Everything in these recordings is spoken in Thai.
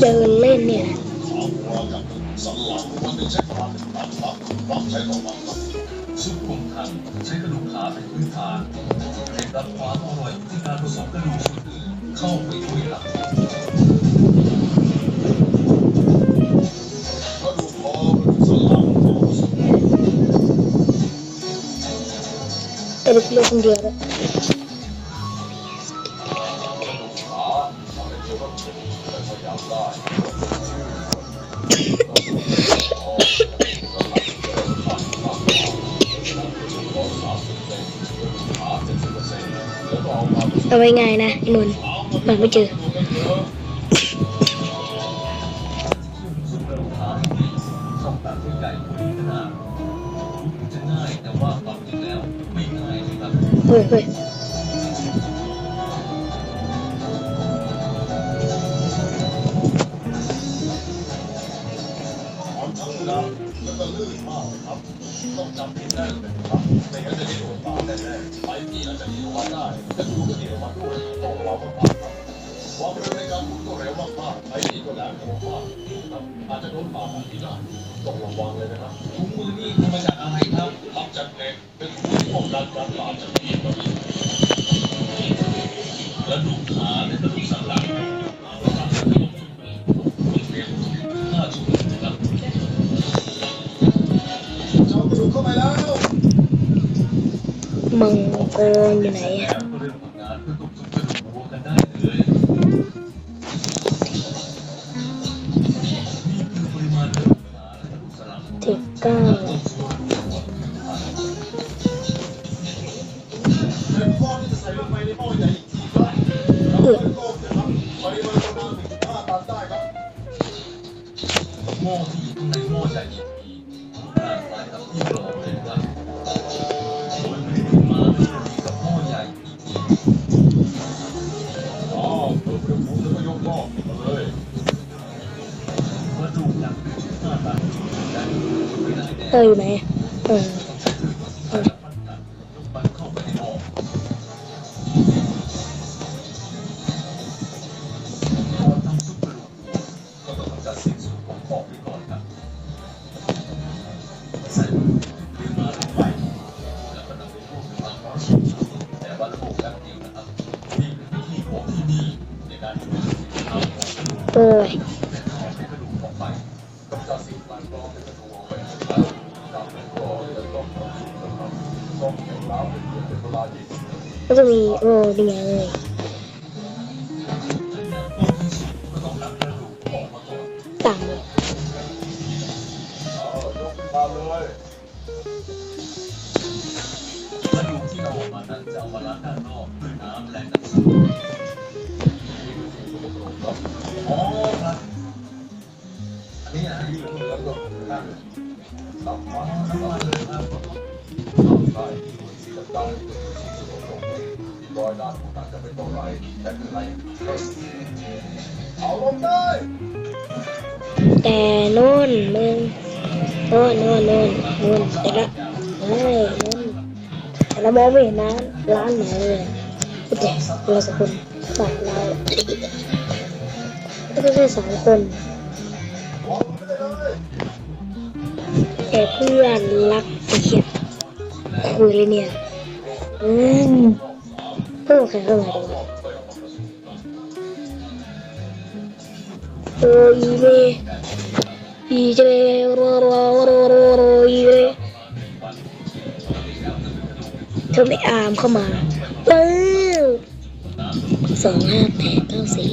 เดินเล่นเนี่ยซุปคงทันใช้กระดูกขาเป็นพื้นฐานเคล็ดลับความอร่อยที่การผสมกระดูกส่วนอื่นเข้าไปด้วยหลัก ลือกคนเดียวเลยเอาไว้ไงนะไอ้นนท์มันไม่เจอ ดูก็หนีออกมาด้วยต้องระวังมากๆครับควาเรือในการขุดตัวเร็วมากๆปีนี้ตัวแรงมากๆอาจจะโดนป่าผิดได้ต้องระวังเลยนะครับถุงมือนี่ทำมาจากอะไรครับทำจากเหล็กเป็นถุงมือป้องกันการบาดรัดูกขาและกระดูกสันหลังเจะต้องฝึกเรียนห้าชั่วโมงนะครับ มังกรอยู่ ในหม้อจะอีกทีขนาดคล้ายกับที่เราเลยครับโดยไม่ได้มาดีกับหม้อใหญ่อีกทีอ๋อเพิ่มอุณหภูมิแล้วก็ยกหม้อขึ้นมาเลยกระดูกหนักหน้าตาเอออยู่ไหน ไปกำจัดสิ่งแปลกปลอมในกระดูกออกไปแล้วนำไปก่อและต้มน้ำซุปนะครับต้มให้น้ำเป็นเดือดเป็นเวลา20นาทีก็จะมีโอ้ดีไงเลยางตับมันน้ำมันเลยครับเอานี่ก็คืองนางจะไม่ต้องไหลแต่คือไหลเอาลงได้แต่นู่นมึงโน่นโน่นโน่นโน่นแต่ละเฮ้ยนู่นแต่ละมองไม่เห็นนะร้านไหนเลยพูดแต่เราสองคนฝั่งเราก็ไม่ใช่สองคน แต่เพื่อนรักไอ้เหี้ยคุยเลยเนี่ย อืมเพิ่งใครเข้ามาดีโอ้ยเมอีเจโรโรโรโรโรอีเมเธอไม่อามเข้ามาปึ๊บสองห้าแปดเก้าสี่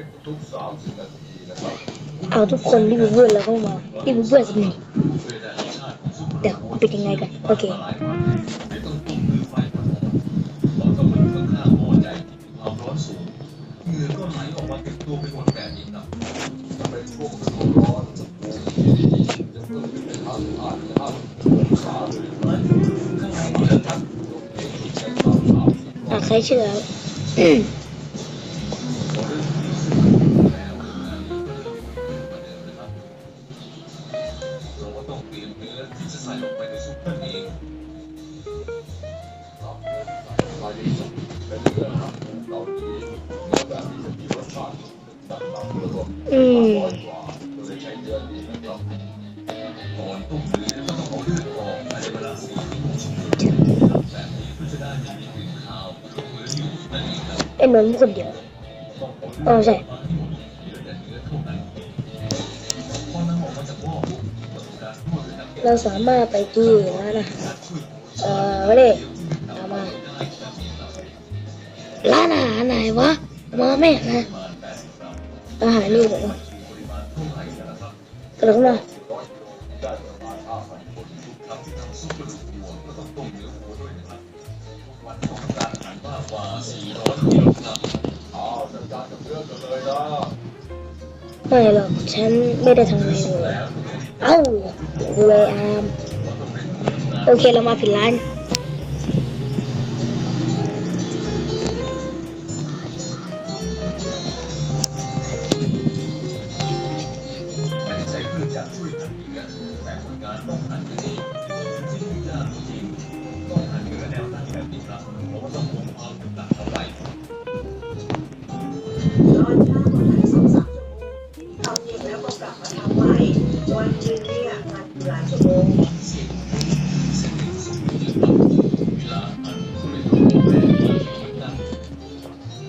เอานก็ไปไหนไม่ได้เลยนะครับข้าวเรืออาหารทุกสามสิบนาทีนะครับเอาทุกคนรีบเพื่อแล้วเข้ามารีบเพื่อนสักหนึ่งเพื่อได้รสชาติของซุปเดี๋ยวปิดยังไงกัน โอเคเหม้อใหญ่ที่มีความร้อนสูงเหงื่อก็ไหลออกมาเต็มตัวไปหมดแบบนี้ครับถ้าเป็นช่วงฤดูร้อนจะปวดจะเกิดเป็นห้าสิบห้าถึงห้าสิบองศาเลยนะข้างในจะทักตัวเองที่ใช้ความสามสิบอะใครเชื่อ เราก็ต้องเตรียมเนื้อที่จะใส่ลงไปในซุปนั่นเองครับรายที่สุดเป็นเนื้อหนังของเกาหลีเนื้อแบบที่จะมีรสชาติต่างๆแล้วก็อืมร้อยกว่าก็เลยใช้เนื้อนี้นะครับก่อนต้มเนื้อก็ต้องเอาเลือดออกภายในเวลาสี่ถึงหกชั่วโมงแบบนี้เพื่อจะได้ไม่มีกลิ่นคาวของเนื้ออยู่นั่นเองครับไอ้นนท์คนเดียวต้อเอาเออใช่ เราสามารถไปที่ร้านอาหารเอ่อไม่ได้เอามาร้านอาหารไหนวะมาแม่นะอาหารนี่เหรอกระโดดมาได้ประมาณ5,000คนทุกครั้งที่ทำซุปกระดองมเนื้อวัวด้วยนะครับวันต้องการอาหารมาไม่หรอกฉันไม่ได้ทำอะไรเลย เอ้าเวอามโอเคเรามาผิดร้าน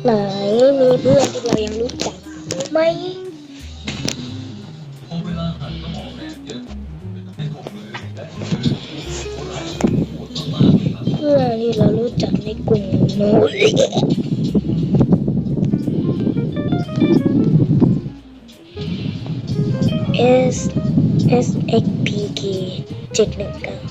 ไหนมีเพื่อนที่เรายังรู้จักไหมเพื่อนที่เรารู้จักในกลุ่มโน้น S S X P K เจ็ก้าแต่เขาจะเป็นอินโทรเวิร์ดเยี่ยมเลยตา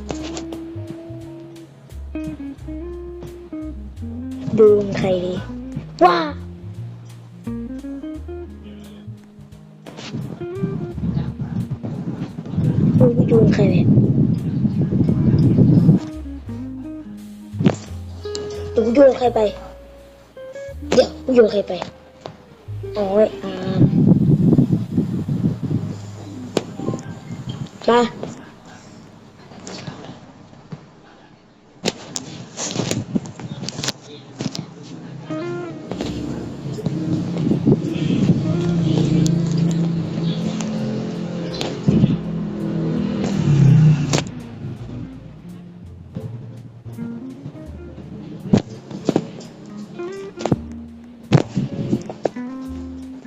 อินโทรเวิร์ดดูใครดีว้าดูไปดูใครเนี่ยดูไปดูใครไป เดี๋ยวไปดูใครไปโอ๋อไอ้อามา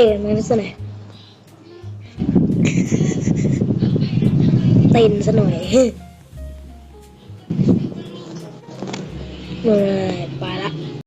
ตะมันซะหน่อยเต้นซะหน่อยเมื่อ